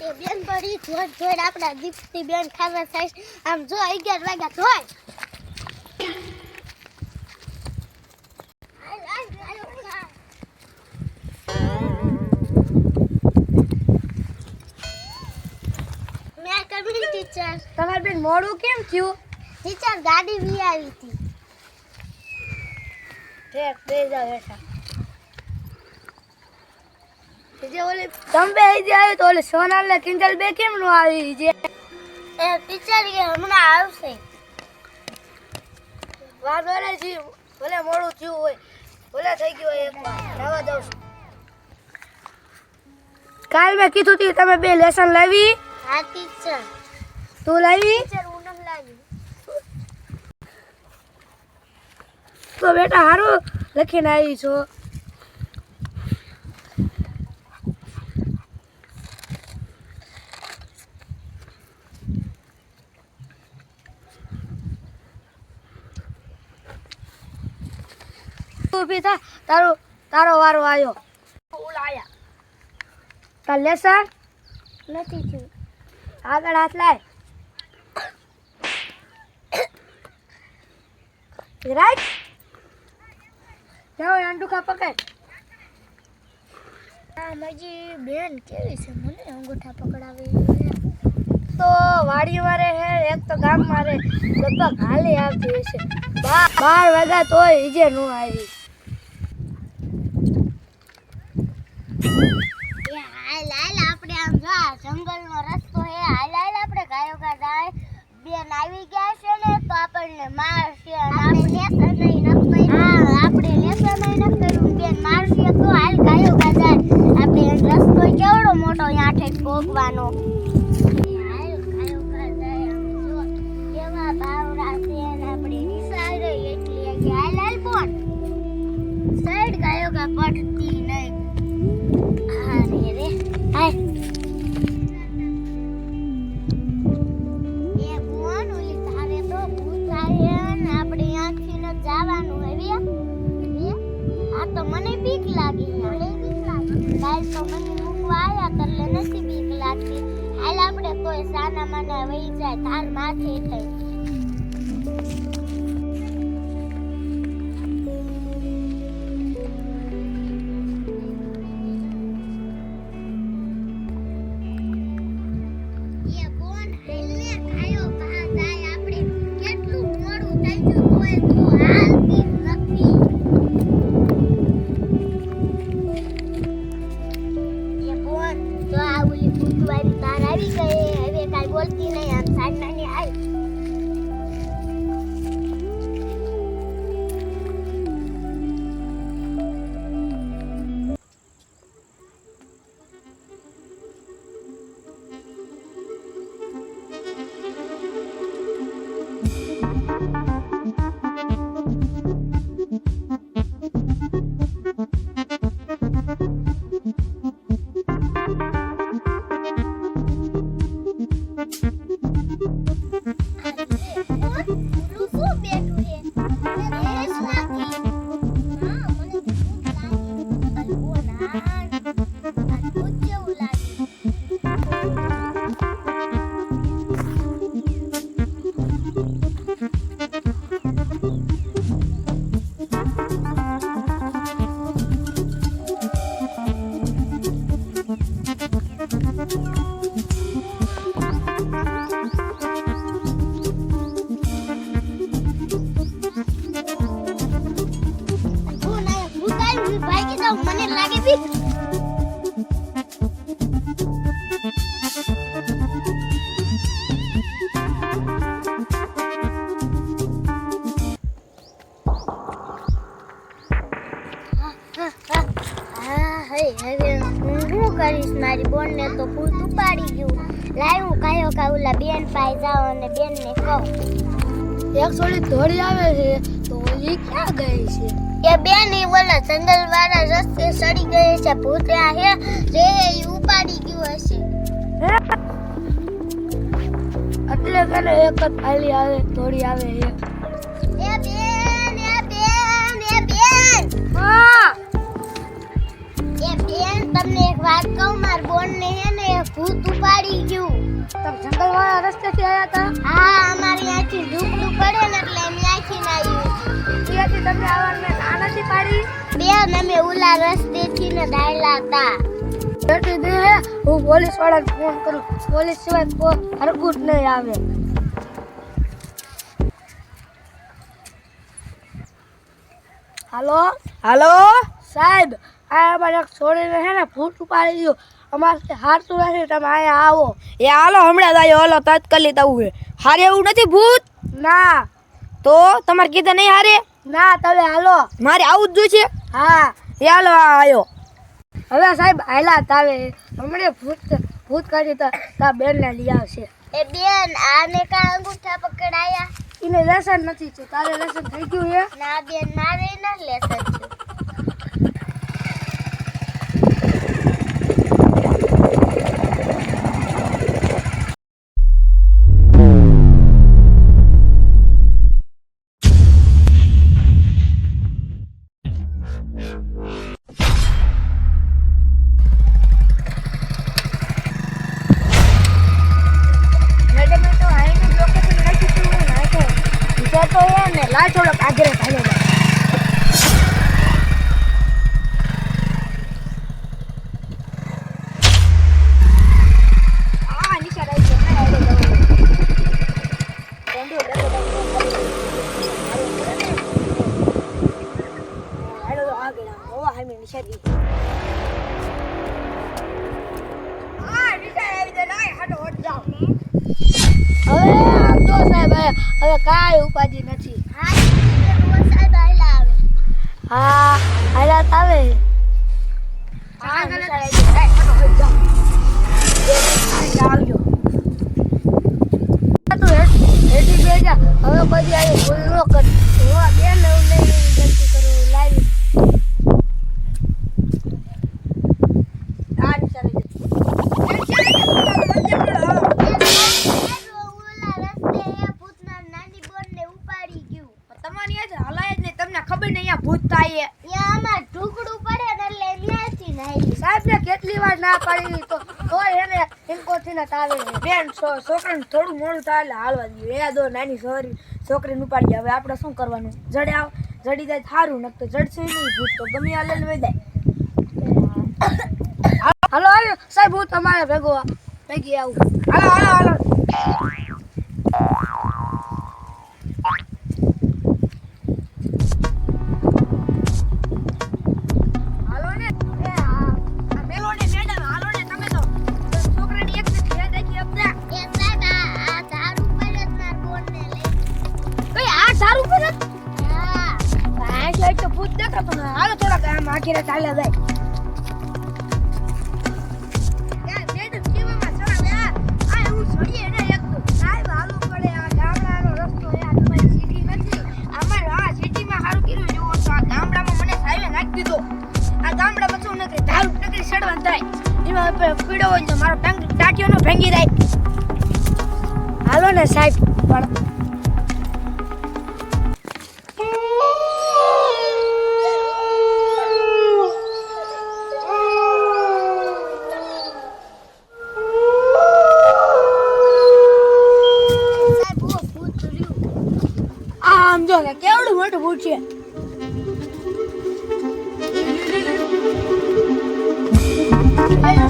એ બેન પડી જોડ જોડ આપણા દીપતી બેન ખાવા થાય આમ જો અગિયાર વાગ્યા કમી ટીચર તમારે બેન મોડું કેમ થયું? ટીચર ગાડી વી આવી હતી. ઠેક બે જાવ હેઠા જે ઓલી તમે આવી જાય તો ઓલી સોનાલ ને કિંજલ બે કેમ નો આવી જે? એ પિક્ચર કે હમણાં આવશે. વાર ભલે જી ભલે મોડું થયું હોય ભલે થઈ ગયું હોય એકવાર જવા દઉં કાલ મેં કીધું તી તમે બે લેસન લાવી. હા ટીચર તું લાવી? ટીચર હું ન લાવી. તો બેટા હારું લખીને આવી છો. તું તારો તારો વારો આવ્યો આયા. તાર લેસન નથી થયું. આગળ હાથ લાય. રાઈટ? જાઓ અંડુખા પકડ. મારી બેન કેવી છે? મને અંગૂઠા પકડાવી તો વાડી મારે હે એક તો ગામ મારે લગભગ હાલે આવતી હશે. બાર વાગ્યા તોય ઈજે નો આવી. જંગલનો રસ્તો હે. હાલ હાલ આપણે ગાયો ગા જાય. બેન આવી ગયા છે ને તો આપણને મારશે આપણે લેસન નહીં નખતું હા. આપણે લેસન નહીં નખતું બેન મારશે તો હાલ ગાયો ગા જાય. આપણે રસ્તો કેવડો મોટો અહીંયા ઠેક ભોગવાનો. સાઈડ ગાયો કા પડતી નહીં. અરે રે. હાય કાલ તો મને મૂકવા આવ્યા કરલે નથી બીક લાગતી હાલ આપણે કોઈ સાના માના વહી જાય, તાર માથે થઈ. હવે કાયો કા ઓલા બેન પાઈ જાઉં અને બેનને કહું. એક થોડી ધોળી આવે છે તો ઓલી ક્યાં ગઈ છે? એ બેન એ ઓલા જંગલ વાળા રસ્તે સડી ગઈ છે ભૂતરા હે જે એ ઉપાડી ગયું હશે. એટલે કને એક જ ખાલી આવે ધોળી આવે એ બેન એ બેન એ બેન. હા. એ બેન તમને એક વાત કહું માર બોન ને હે ને ભૂત ઉપાડી ગયું. તમે જંગલ વાળા રસ્તેથી આવ્યા હતા? હા અમારે ત્યાંથી ઢુકડું પડે ને એટલે અમે ત્યાંથી નાયું આવ્યું ત્યાંથી તમને આવવાને ના નથી પાડી? બેન અમે ઉલા રસ્તેથી ને ડાયલા હતા. બેઠી દે હું પોલીસ વાળાને ફોન કરું. પોલીસ સિવાય કો હરકુટ જ નહીં આવે. હાલો? હાલો? સાહેબ આ અમારે છોડીને હે ને ભૂત ઉપાડી દો અમારે હારતું નથી તમે અહીંયા આવો. એ હાલો હમણાં જ આવ્યો હાલો તાત્કાલિક આવું છે હારે એવું નથી ભૂત? ના. તો તમારે કીધા નહીં હારે? ના તમે હાલો. મારે આવું જ જોઈએ હા. એ હાલો આ આવ્યો. હવે સાહેબ હાલા તાવે હમણે ભૂત ભૂત કાઢી તા તા બેનને લઈ આવશે. એ બેન આને કા અંગૂઠા પકડાયા? એને લેસન નથી છે. તારે લેસન થઈ ગયું છે? ના બેન મારે ના લેસન છે. બીજા તો એ ને લાય થોડોક આગળ ભાલો આ હોવા આમ તો સાહેબ હવે કાંઈ ઉપાધિ નથી. હા હાલાત આવે. આવજો. તું હેઠી બે જા. હવે પછી આવી તાવે બેન છોકરાને થોડું મોડું થાય હાલવા દઈએ. એ દો નાની સોરી, છોકરીને ઉપાડી હવે આપણે શું કરવાનું? જડે આવ. જડી જાય સારું નક તો જડશે નહીં ભૂત તો. ગમે હાલે વહી જાય. હાલો હાલો. સાહેબ, હું તમારે ભેગો ભેગી આવું. હાલો હાલો હાલો. નકરી સડવાનું થાય. એમાં આપણે પીડો હોય મારો ટાટીઓ નો ભેંગી જાય. હાલો ને સાહેબ, પણ રહ્યું આમ જો કે કેવડું મોટું ભૂત છે? Thank હાલો,